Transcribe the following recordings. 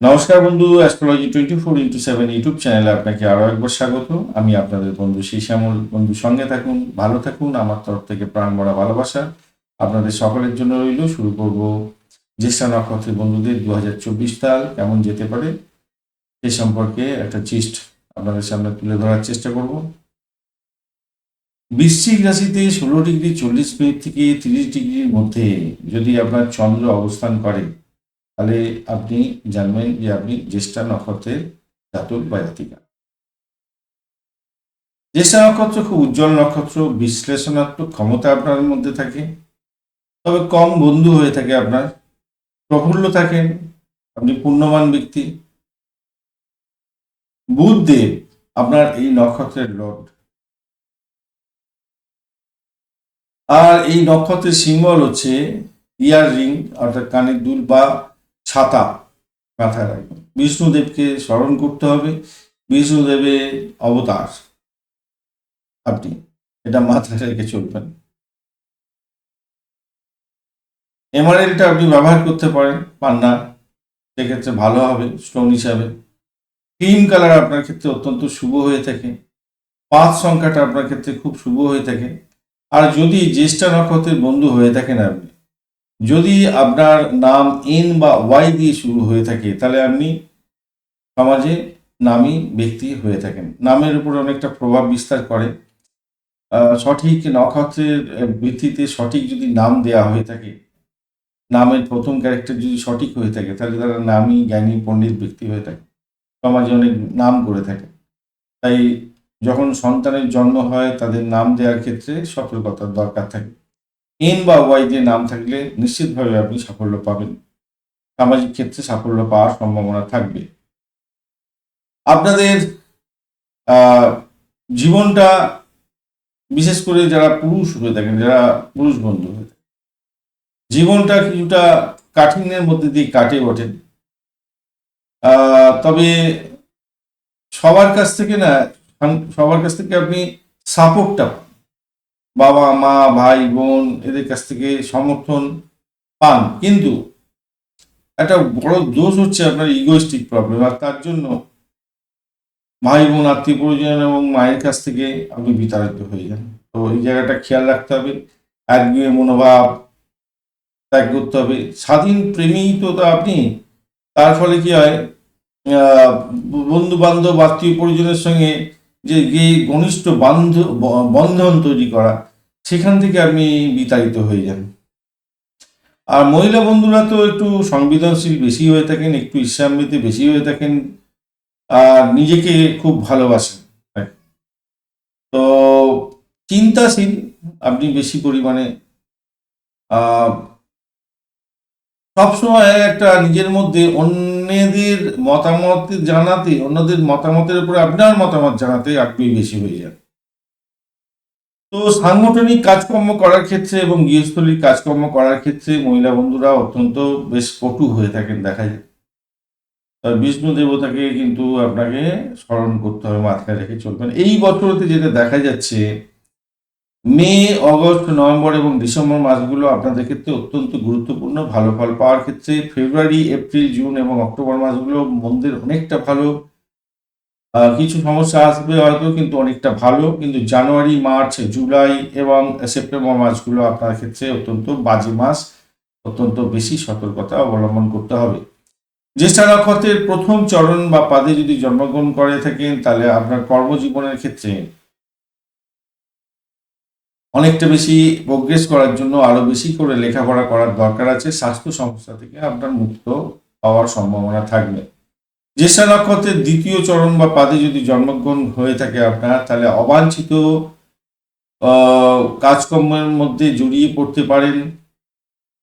নমস্কার বন্ধু astrology twenty four into seven YouTube চ্যানেলে আপনাকে আরও একবার স্বাগত। আমি আপনাদের বন্ধু শ্যামল। বন্ধু, সঙ্গে থাকুন, ভালো থাকুন, আমার তরফ থেকে প্রাণ ভরা ভালোবাসা। আপনাদের সকলের জন্য রইল, শুরু করব জ্যেষ্ঠা নক্ষত্রের বন্ধুদের দু হাজার চব্বিশ সাল কেমন যেতে পারে সে সম্পর্কে একটা চিস্ট আপনাদের সামনে তুলে ধরার চেষ্টা করব। বৃশ্চিক রাশিতে ষোলো ডিগ্রি চল্লিশ মিনিট থেকে তিরিশ ডিগ্রির মধ্যে যদি আপনার চন্দ্র অবস্থান করে তাহলে আপনি জানবেন যে আপনি জ্যেষ্ঠা নক্ষত্রের জাতক বা জাতিকা। জ্যেষ্ঠা নক্ষত্র খুব উজ্জ্বল নক্ষত্র, বিশ্লেষণাত্মক ক্ষমতা আপনার মধ্যে থাকে। তবে কম বন্ধু হয়ে থাকে আপনার, প্রফুল্ল থাকেন, আপনি পুণ্যবান ব্যক্তি। বুধদেব, আপনার এই নক্ষত্রের লর্ড। আর এই নক্ষত্রের সিম্বল হচ্ছে ইয়ার রিং অর্থাৎ কানের দুল বা ছাতা মাথায় রাখবেন বিষ্ণুদেবকে স্মরণ করতে হবে। বিষ্ণুদেবের অবতার। আপনি এটা মাথায় রেখে চলবেন। এমআরএলটা আপনি ব্যবহার করতে পারেন, পান্না। সেক্ষেত্রে ভালো হবে, স্টোন হিসাবে। ক্রিম কালার আপনার ক্ষেত্রে অত্যন্ত শুভ হয়ে থাকে। পাঁচ সংখ্যাটা আপনার ক্ষেত্রে খুব শুভ হয়ে থাকে। আর যদি জ্যেষ্ঠা নক্ষত্রের বন্ধু হয়ে থাকেন আপনি যদি আপনার নাম এন বা ওয়াই দিয়ে শুরু হয়ে থাকে, তাহলে আপনি সমাজে নামী ব্যক্তি হয়ে থাকেন। নামের উপর অনেকটা প্রভাব বিস্তার করে। সঠিক নক্ষত্রের ভিত্তিতে সঠিক যদি নাম দেয়া হয়ে থাকে, নামের প্রথম ক্যারেক্টার যদি সঠিক হয়ে থাকে, তাহলে তারা নামী জ্ঞানী পণ্ডিত ব্যক্তি হয়ে থাকে। সমাজে অনেক নাম করে থাকে। তাই যখন সন্তানের জন্ম হয়, তাদের নাম দেওয়ার ক্ষেত্রে সতর্কতার দরকার থাকে। এন বা ওয়াই দিয়ে নাম থাকলে নিশ্চিতভাবে আপনি সাফল্য পাবেন। সামাজিক ক্ষেত্রে সাফল্য পাওয়ার সম্ভাবনা থাকবে। আপনাদের জীবনটা বিশেষ করে যারা পুরুষ হয়ে থাকেন, যারা পুরুষ বন্ধু হয়ে থাকেন, জীবনটা কিছুটা কাঠিন্যের মধ্যে দিয়ে কাটে ওঠেন তবে সবার কাছ থেকে না, সবার কাছ থেকে আপনি সাপোর্টটা পান। বাবা, মা, ভাই, বোন এদের কাছ থেকে সমর্থন পান। কিন্তু একটা বড় দোষ হচ্ছে আপনার ইগোস্টিক প্রবলেম আর তার জন্য ভাই, বোন, আত্মীয় পরিজন এবং মায়ের কাছ থেকে আপনি বিতাড়িত হয়ে যান। তো এই জায়গাটা খেয়াল রাখতে হবে একগুয়ে মনোভাব ত্যাগ করতে হবে। স্বাধীন প্রেমী তো তা আপনি, তার ফলে কি হয় বন্ধু বান্ধব আত্মীয় পরিজনের সঙ্গে যে ঘনিষ্ঠ বান্ধ বন্ধন তৈরি করা, সেখান থেকে আপনি বিতাড়িত হয়ে যান। আর মহিলা বন্ধুরা তো একটু সংবেদনশীল বেশি হয়ে থাকেন, একটু ঈর্ষান্বিত বেশি হয়ে থাকেন, আর নিজেকে খুব ভালোবাসেন। তো চিন্তাশীল, আপনি বেশি পরিমাণে সবসময় একটা নিজের মধ্যে অন্যদের মতামত জানাতে, অন্যদের মতামতের উপরে আপনার মতামত জানাতে আগ্রহী বেশি হয়ে যান। তো সাংগঠনিক কাজকর্ম করার ক্ষেত্রে এবং গৃহস্থলীর কাজকর্ম করার ক্ষেত্রে মহিলা বন্ধুরা অত্যন্ত বেশ কটু হয়ে থাকেন দেখা যায়। তবে বিষ্ণু দেবতাকে কিন্তু আপনাকে স্মরণ করতে হবে, মাথায় রেখে চলবেন এই বছরতে যেটা দেখা যাচ্ছে মে, অগস্ট, নভেম্বর এবং ডিসেম্বর মাসগুলো আপনাদের ক্ষেত্রে অত্যন্ত গুরুত্বপূর্ণ, ভালো ফল পাওয়ার ক্ষেত্রে। ফেব্রুয়ারি, এপ্রিল, জুন এবং অক্টোবর মাসগুলো মন্দির অনেকটা ভালো। কিছু সমস্যা আসবে হয়তো, কিন্তু অনেকটা ভালো। কিন্তু জানুয়ারি, মার্চ, জুলাই এবং সেপ্টেম্বর মাসগুলো আপনার ক্ষেত্রে অত্যন্ত বাজে মাস। অত্যন্ত বেশি সতর্কতা অবলম্বন করতে হবে। জ্যেষ্ঠা নক্ষত্রের প্রথম চরণ বা পাদে যদি জন্মগ্রহণ করে থাকেন, তাহলে আপনার কর্মজীবনের ক্ষেত্রে অনেকটা বেশি প্রোগ্রেস করার জন্য আরও বেশি করে লেখাপড়া করার দরকার আছে। স্বাস্থ্য সমস্যা থেকে আপনার মুক্ত হওয়ার সম্ভাবনা থাকবে। জ্যেষ্ঠা নক্ষত্রের দ্বিতীয় চরণ বা পাদে যদি জন্মগ্রহণ হয়ে থাকে আপনার, তাহলে অবাঞ্ছিত কাজকর্মের মধ্যে জড়িয়ে পড়তে পারেন।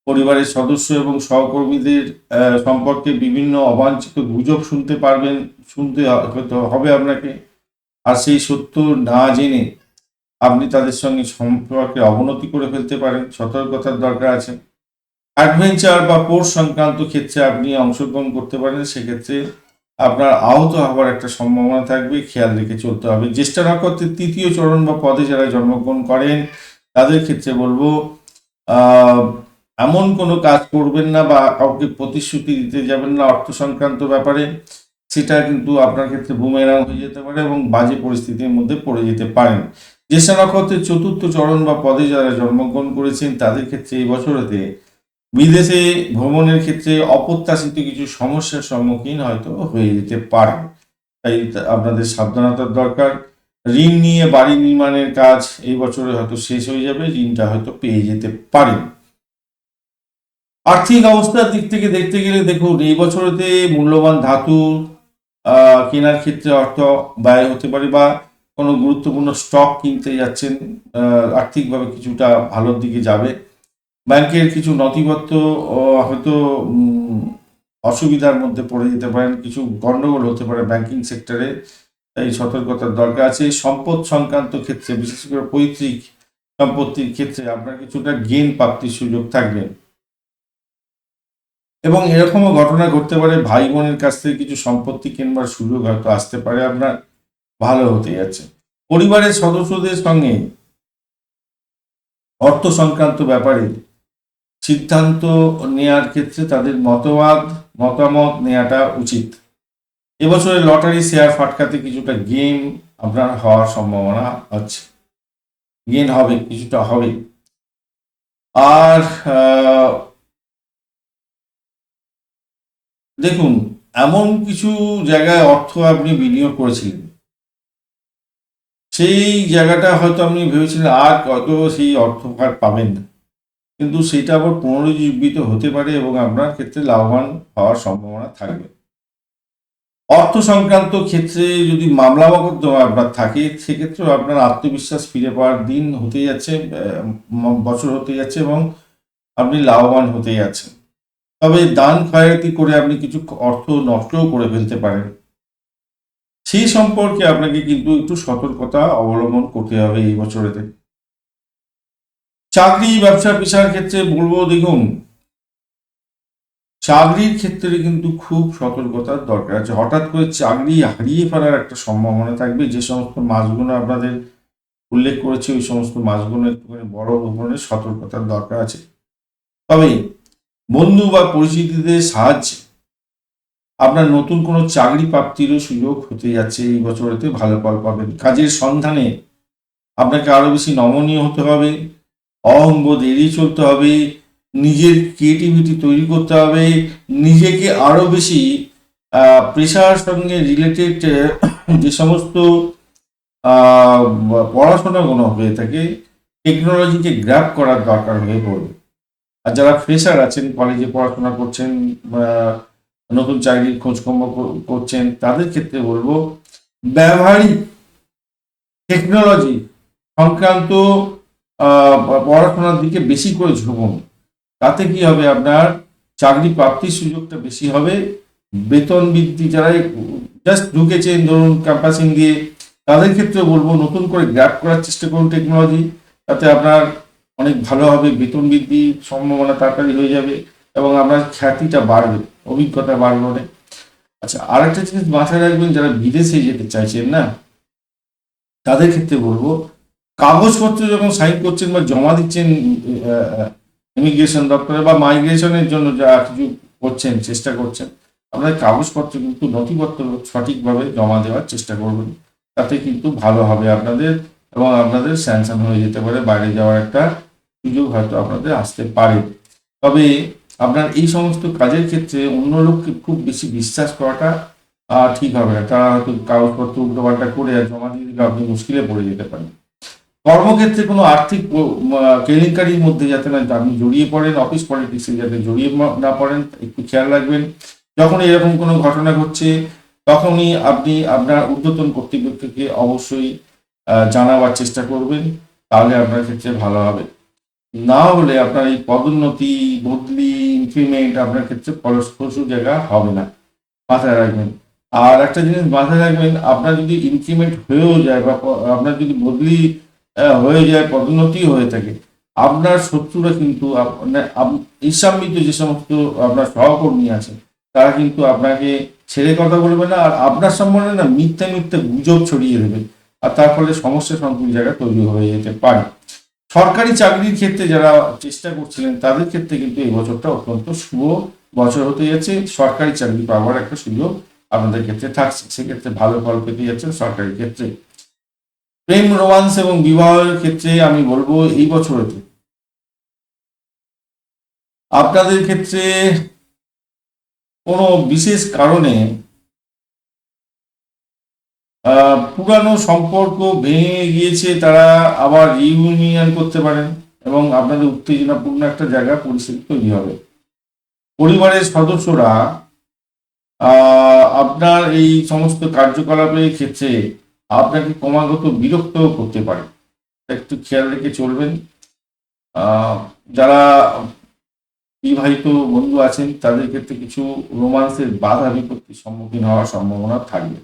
পরিবারের সদস্য এবং সহকর্মীদের সম্পর্কে বিভিন্ন অবাঞ্ছিত গুজব শুনতে পারবেন, শুনতে হবে আপনাকে। আর সেই সত্য না জেনে আপনি তাদের সঙ্গে সম্পর্কে অবনতি করে ফেলতে পারেন, সতর্কতার দরকার আছে। অ্যাডভেঞ্চার বা কোর্স সংক্রান্ত ক্ষেত্রে আপনি অংশগ্রহণ করতে পারেন, সেক্ষেত্রে আপনার আহত হওয়ার একটা সম্ভাবনা থাকবে, খেয়াল রেখে চলতে হবে। জ্যেষ্ঠা নক্ষত্রের তৃতীয় চরণ বা পদে যারা জন্মগ্রহণ করেন, তাদের ক্ষেত্রে বলব এমন কোনো কাজ করবেন না বা কাউকে প্রতিশ্রুতি দিতে যাবেন না অর্থ সংক্রান্ত ব্যাপারে। সেটা কিন্তু আপনার ক্ষেত্রে বুমেরাং হয়ে যেতে পারে এবং বাজে পরিস্থিতির মধ্যে পড়ে যেতে পারেন। জ্যেষ্ঠা নক্ষত্রের চতুর্থ চরণ বা পদে যারা জন্মগ্রহণ করেছেন, তাদের ক্ষেত্রে এই বছরেতে বিদেশে ভ্রমণের ক্ষেত্রে অপ্রত্যাশিত কিছু সমস্যার সম্মুখীন হয়তো হয়ে যেতে পারে। তাই আপনাদের সাবধানতার দরকার। ঋণ নিয়ে বাড়ি নির্মাণের কাজ এই বছরে হয়তো শেষ হয়ে যাবে, ঋণটা হয়তো পেয়ে যেতে পারেন আর্থিক অবস্থার দিক থেকে দেখতে গেলে দেখুন, এই বছরেতে মূল্যবান ধাতু কেনার ক্ষেত্রে অর্থ ব্যয় হতে পারে বা কোনো গুরুত্বপূর্ণ স্টক কিনতে যাচ্ছেন আর্থিকভাবে কিছুটা ভালোর দিকে যাবে। ব্যাংকের কিছু নথিপত্র হয়তো অসুবিধার মধ্যে পড়ে যেতে পারেন, কিছু গণ্ডগোল হতে পারে ব্যাংকিং সেক্টরে, তাই সতর্কতার দরকার আছে। সম্পদ সংক্রান্ত ক্ষেত্রে, বিশেষ করে পৈতৃক সম্পত্তির ক্ষেত্রে আপনার কিছুটা গেন প্রাপ্তির সুযোগ থাকবে। এবং এরকমও ঘটনা ঘটতে পারে, ভাই বোনের কাছ থেকে কিছু সম্পত্তি কিনবার সুযোগ হয়তো আসতে পারে আপনার। ভালো হতে যাচ্ছে। পরিবারের সদস্যদের সঙ্গে অর্থ সংক্রান্ত ব্যাপারে সিদ্ধান্ত নেয়ার ক্ষেত্রে তাদের মতবাদ, মতামত নেওয়াটা উচিত। এবছরে লটারি শেয়ার ফাটকাতে কিছুটা গেম আপনার হওয়ার সম্ভাবনা আছে। গেন হবে, কিছুটা হবে। আর দেখুন, এমন কিছু জায়গায় অর্থ আপনি বিনিয়োগ করেছিলেন। সেই জায়গাটা হয়তো আপনি ভেবেছিলেন, আর কত সেই অর্থ আর পাবেন? না কিন্তু সেটা আবার পুনরুজ্জীবিত হতে পারে এবং আপনার ক্ষেত্রে লাভবান হওয়ার সম্ভাবনা থাকবে। অর্থ সংক্রান্ত ক্ষেত্রে যদি মামলা মকদ্দমা আপনার থাকে, সেক্ষেত্রেও আপনার আত্মবিশ্বাস ফিরে পাওয়ার দিন হতে যাচ্ছে বছর হতে যাচ্ছে এবং আপনি লাভবান হতে যাচ্ছেন। তবে দান খয়রাতি করে আপনি কিছু অর্থ নষ্টও করে ফেলতে পারেন। সেই সম্পর্কে আপনাকে কিন্তু একটু সতর্কতা অবলম্বন করতে হবে এই বছরেতে। চাকরি, ব্যবসা, পেশার ক্ষেত্রে বলব, দেখুন, চাকরির ক্ষেত্রে কিন্তু খুব সতর্কতার দরকার আছে। হঠাৎ করে চাকরি হারিয়ে ফেলার একটা সম্ভাবনা থাকবে। যে সমস্ত মাছগুলো আপনাদের উল্লেখ করেছে, ওই সমস্ত মাছগুলো একটুখানি বড় ধরনের সতর্কতার দরকার আছে। তবে বন্ধু বা পরিচিতিদের সাহায্যে আপনার নতুন কোনো চাকরি প্রাপ্তিরও সুযোগ হতে যাচ্ছে এই বছরেতে, ভালো ফল পাবেন। কাজের সন্ধানে আপনাকে আরও বেশি নমনীয় হতে হবে, অহংবোধ এড়িয়ে চলতে হবে, নিজের ক্রিয়েটিভিটি তৈরি করতে হবে, নিজেকে আরও বেশি পেশার সঙ্গে রিলেটেড যে সমস্ত পড়াশোনাগুলো হয়ে থাকে টেকনোলজিকে গ্র্যাপ করার দরকার হয়ে পড়বে। আর যারা ফ্রেশার আছেন কলেজে পড়াশোনা করছেন নতুন চাকরির খোঁজখবর কর- করছেন, তাদের ক্ষেত্রে বলব, ব্যবহারিক টেকনোলজি সংক্রান্ত পড়াশোনার দিকে বেশি করে ঝুঁকুন তাতে কি হবে আপনার? চাকরি প্রাপ্তির সুযোগটা বেশি হবে। বেতন বৃদ্ধি যারা জাস্ট ঢুকেছেন, ধরুন ক্যাম্পাসিং দিয়ে, তাদের ক্ষেত্রে বলব, নতুন করে গ্র্যাপ করার চেষ্টা করুন টেকনোলজি তাতে আপনার অনেক ভালো হবে, বেতন বৃদ্ধির সম্ভাবনা তাড়াতাড়ি হয়ে যাবে। এবং আপনার খ্যাতিটা বাড়বে, অভিজ্ঞতা বাড়বে আচ্ছা আরেকটা জিনিস মাথায় রাখবেন, যারা বিদেশে যেতে চাইছেন না, তাদের ক্ষেত্রে বলব, কাগজপত্র যখন সাইন করছেন বা জমা দিচ্ছেন ইমিগ্রেশন দপ্তরে বা মাইগ্রেশনের জন্য যা কিছু করছেন, চেষ্টা করছেন, আপনার কাগজপত্র কিন্তু নথিপত্র সঠিকভাবে জমা দেওয়ার চেষ্টা করবেন। তাতে কিন্তু ভালো হবে আপনাদের এবং আপনাদের স্যাংশন হয়ে যেতে পারে, বাইরে যাওয়ার একটা সুযোগ হয়তো আপনাদের আসতে পারে। তবে আপনার এই সমস্ত কাজের ক্ষেত্রে অন্য লোককে খুব বেশি বিশ্বাস করাটা ঠিক হবে না। তারা হয়তো কাগজপত্র উল্টোপাল্টা করে আর জমা দিয়ে দিলে আপনি মুশকিলে পড়ে যেতে পারেন। কর্মক্ষেত্রে কোনো আর্থিক কেলেঙ্কারির মধ্যে যাতে না, আপনি জড়িয়ে পড়েন, অফিস পলিটিক্সে যাতে জড়িয়ে না পড়েন, একটু খেয়াল রাখবেন। যখন এরকম কোনো ঘটনা ঘটছে, তখনই আপনি আপনার ঊর্ধ্বতন কর্তৃপক্ষকে অবশ্যই জানাবার চেষ্টা করবেন। তাহলে আপনার ক্ষেত্রে ভালো হবে। না হলে আপনার এই পদোন্নতি, বদলি ইনক্রিমেন্ট আপনার ক্ষেত্রে ফলস্পর্শী জায়গা হবে না। মাথায় রাখবেন। আর একটা জিনিস মাথায় রাখবেন, আপনার যদি ইনক্রিমেন্ট হয়েও যায় বা আপনার যদি বদলি হয়ে যায়, পদোন্নতি হয়ে থাকে, আপনার শত্রুরা কিন্তু আপ- মানে ঈর্ষান্বিত যে সমস্ত আপনার সহকর্মী আছে তারা কিন্তু আপনাকে ছেড়ে কথা বলবে না, আর আপনার সম্বন্ধে না মিথ্যে মিথ্যে গুজব ছড়িয়ে দেবে, আর তার ফলে সমস্যা সংকুল জায়গা তৈরি হয়ে যেতে পারে। সরকারি চাকরির ক্ষেত্রে যারা চেষ্টা করছিলেন, তাদের ক্ষেত্রে কিন্তু এই বছরটা অত্যন্ত শুভ বছর হতে যাচ্ছে। সরকারি চাকরি পাওয়ার একটা সুযোগ আপনাদের ক্ষেত্রে থাকছে। সেক্ষেত্রে ভালো ফল পেতে যাচ্ছেন সরকারি ক্ষেত্রে। প্রেম, রোমান্স এবং বিবাহের ক্ষেত্রে আমি বলব এই বছরেতে আপনাদের ক্ষেত্রে কোনো বিশেষ কারণে পুরানো সম্পর্ক ভেঙে গিয়েছে, তারা আবার রিউনিয়ন করতে পারেন এবং আপনাদের উত্তেজনাপূর্ণ একটা জায়গা পরিস্থিতি তৈরি হবে। পরিবারের সদস্যরা আপনার এই সমস্ত কার্যকলাপের ক্ষেত্রে আপনাকে ক্রমাগত বিরক্ত করতে পারে। একটু খেয়াল রেখে চলবেন। যারা বিবাহিত বন্ধু আছেন, তাদের ক্ষেত্রে কিছু রোমান্সের বাধা বিপত্তির সম্মুখীন হওয়ার সম্ভাবনা থাকবে।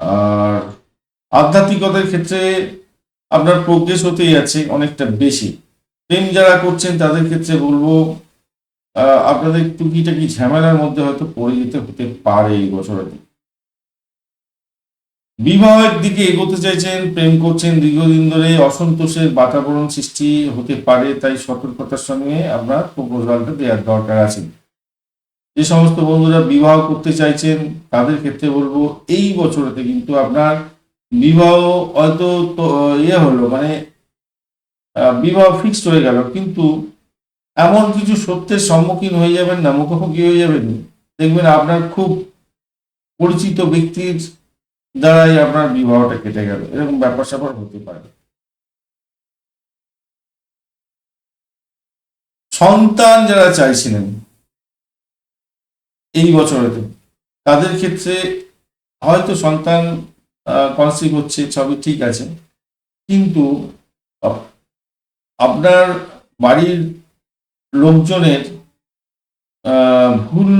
আর আধ্যাত্মিকতার ক্ষেত্রে আপনার প্রোগ্রেস হতেই আছে অনেকটা বেশি। প্রেম যারা করছেন, তাদের ক্ষেত্রে বলব আপনাদের টুকিটাকি ঝামেলার মধ্যে হয়তো পড়ে যেতে হতে পারে এই বছরের বিবাহের দিকে এগোতে চাইছেন, প্রেম করছেন, দীর্ঘদিন ধরে অসন্তোষের বাতাবরণ সৃষ্টি হতে পারে, তাই সতর্কতার সঙ্গে আপনার প্রপোজালটা দেওয়ার দরকার আছে। যে সমস্ত বন্ধুরা বিবাহ করতে চাইছেন, তাদের ক্ষেত্রে বলব, এই বছরেতে কিন্তু আপনার বিবাহ হয়তো ইয়ে হলো মানে বিবাহ ফিক্সড হয়ে গেল, কিন্তু এমন কিছু সত্যের সম্মুখীন হয়ে যাবেন না, মুখোমুখি হয়ে যাবেন দেখবেন আপনার খুব পরিচিত ব্যক্তির দ্বারাই আপনার বিবাহটা কেটে গেল, এরকম ব্যাপার স্যাপার হতে পারে। সন্তান যারা চাইছিলেন এই বছরেতে তাদের ক্ষেত্রে হয়তো সন্তান কনসিভ হচ্ছে, সবই ঠিক আছে। কিন্তু আপনার বাড়ির লোকজনের ভুল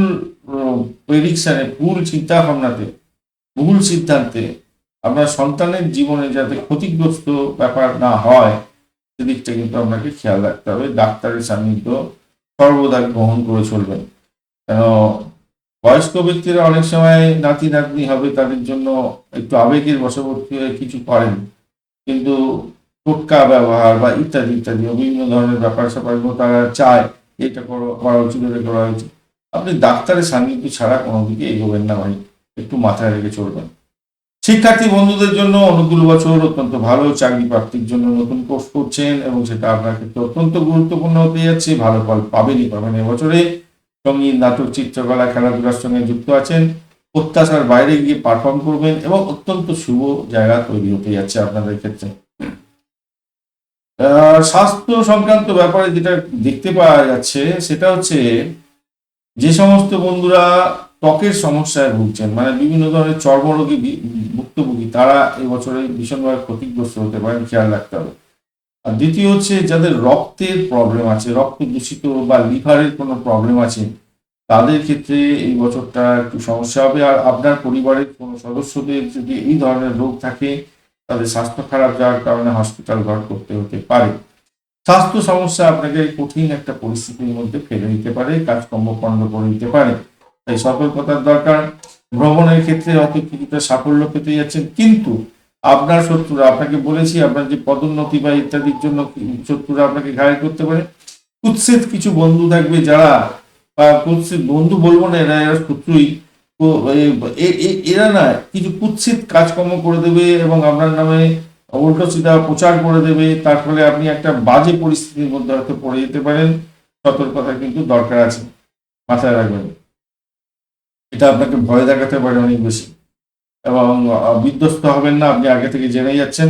প্রেডিকশানে ভুল চিন্তা ভাবনাতে ভুল সিদ্ধান্তে আপনার সন্তানের জীবনে যাতে ক্ষতিগ্রস্ত ব্যাপার না হয়, সেদিকটা কিন্তু আপনাকে খেয়াল রাখতে হবে। ডাক্তারের সান্নিধ্য সর্বদা গ্রহণ করে চলবেন। কেন বয়স্ক ব্যক্তিরা অনেক সময় নাতি, নাতনি হবে, তাদের জন্য একটু আবেগের বশবর্তী হয়ে কিছু করেন। কিন্তু টোটকা ব্যবহার বা ইত্যাদি ইত্যাদি বিভিন্ন ধরনের ব্যাপার স্যাপারগুলো তারা চায়, এটা করো করা উচিত এটা করা উচিত আপনি ডাক্তারের সান্নিধ্য ছাড়া কোনো দিকে এগোবেন না ভাই, একটু মাথায় রেখে চলবেন। শিক্ষার্থী বন্ধুদের জন্য অনুকূল বছর, অত্যন্ত ভালো চাকরি প্রাপ্তির জন্য নতুন কোর্স করছেন এবং সেটা আপনার ক্ষেত্রে অত্যন্ত গুরুত্বপূর্ণ হতে যাচ্ছে, ভালো ফল পাবেনই পাবেন এবছরে সংগীত নাটক চিত্রকলা খেলাধুলার সঙ্গে যুক্ত আছেন। প্রত্যাশার বাইরে গিয়ে পারফর্ম করবেন এবং অত্যন্ত শুভ জায়গা তৈরি হতে যাচ্ছে আপনাদের ক্ষেত্রে। স্বাস্থ্য সংক্রান্ত ব্যাপারে যেটা দেখতে পাওয়া যাচ্ছে, সেটা হচ্ছে যে সমস্ত বন্ধুরা ত্বকের সমস্যায় ভুগছেন মানে বিভিন্ন ধরনের চর্মরোগে ভুক্তভোগী, তারা এবছরে ভীষণভাবে ক্ষতিগ্রস্ত হতে পারেন, খেয়াল রাখতে হবে। দ্বিতীয় হচ্ছে যাদের রক্তের প্রবলেম আছে, রক্ত দূষিত বা লিভারের কোনো প্রবলেম আছে, তাদের ক্ষেত্রে এই বছরটা একটু সমস্যা হবে। আর আপনার পরিবারের কোনো সদস্যদের যদি এই ধরনের রোগ থাকে, তাদের স্বাস্থ্য খারাপ যাওয়ার কারণে হসপিটাল ঘর করতে হতে পারে। স্বাস্থ্য সমস্যা আপনাকে কঠিন একটা পরিস্থিতির মধ্যে ফেলে দিতে পারে, কাজকর্ম পণ্ড করে দিতে পারে। তাই সতর্কতার দরকার। ভ্রমণের ক্ষেত্রে হয়তো কিছুটা সাফল্য পেতে যাচ্ছেন, কিন্তু আপনার শত্রুরা, আপনাকে বলেছি আপনার যে পদোন্নতি বা ইত্যাদির জন্য শত্রুরা আপনাকে ঘায়ল করতে পারে। কুৎসিত কিছু বন্ধু থাকবে যারা, বা কুৎসিত বন্ধু বলব না, এরা এরা শত্রুই। এরা না কিছু কুৎসিত কাজকর্ম করে দেবে এবং আপনার নামে উল্টো সিধা প্রচার করে দেবে। তার ফলে আপনি একটা বাজে পরিস্থিতির মধ্যে হয়তো পড়ে যেতে পারেন। সতর্কতা কিন্তু দরকার আছে। মাথায় রাখবেন। এটা আপনাকে ভয় দেখাতে পারে অনেক বেশি। এবং বিধ্বস্ত হবেন না, আপনি আগে থেকে জেনে যাচ্ছেন।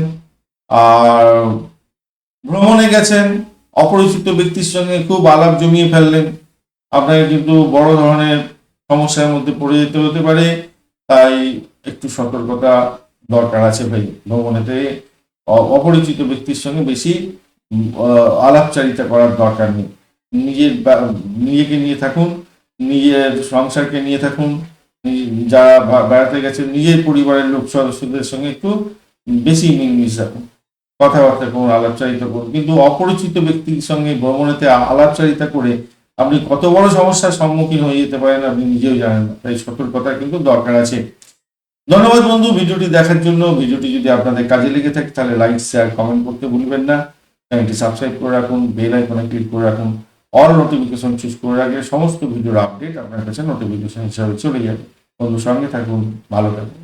আর ভ্রমণে গেছেন, অপরিচিত ব্যক্তির সঙ্গে খুব আলাপ জমিয়ে ফেললেন। আপনাকে কিন্তু বড় ধরনের সমস্যার মধ্যে পড়ে যেতে হতে পারে। তাই একটু সতর্কতা দরকার আছে ভাই, ভ্রমণেতে অপরিচিত ব্যক্তির সঙ্গে বেশি আলাপচারিতা করার দরকার নেই। নিজের নিজেকে নিয়ে থাকুন, নিজের সংসারকে নিয়ে থাকুন যারা বেড়াতে গেছেন, নিজের পরিবারের লোক সদস্যদের সঙ্গে একটু বেশি মিলমিশ রাখুন কথাবার্তা করুন, আলাপচারিতা করুন। কিন্তু অপরিচিত ব্যক্তির সঙ্গে ভ্রমণেতে আলাপচারিতা করে আপনি কত বড় সমস্যার সম্মুখীন হয়ে যেতে পারেন আপনি নিজেও জানেন না। তাই সতর্কতা কিন্তু দরকার আছে। ধন্যবাদ বন্ধু, ভিডিওটি দেখার জন্য। ভিডিওটি যদি আপনাদের কাজে লেগে থাকে, তাহলে লাইক শেয়ার কমেন্ট করতে ভুলবেন না। চ্যানেলটি সাবস্ক্রাইব করে রাখুন বেল আইকনে ক্লিক করে রাখুন। অল নোটিফিকেশন চুজ করে রাখলে সমস্ত ভিডিওর আপডেট আপনার কাছে নোটিফিকেশন হিসাবে চলে যাবে। বন্ধুর সঙ্গে থাকুন, ভালো থাকুন।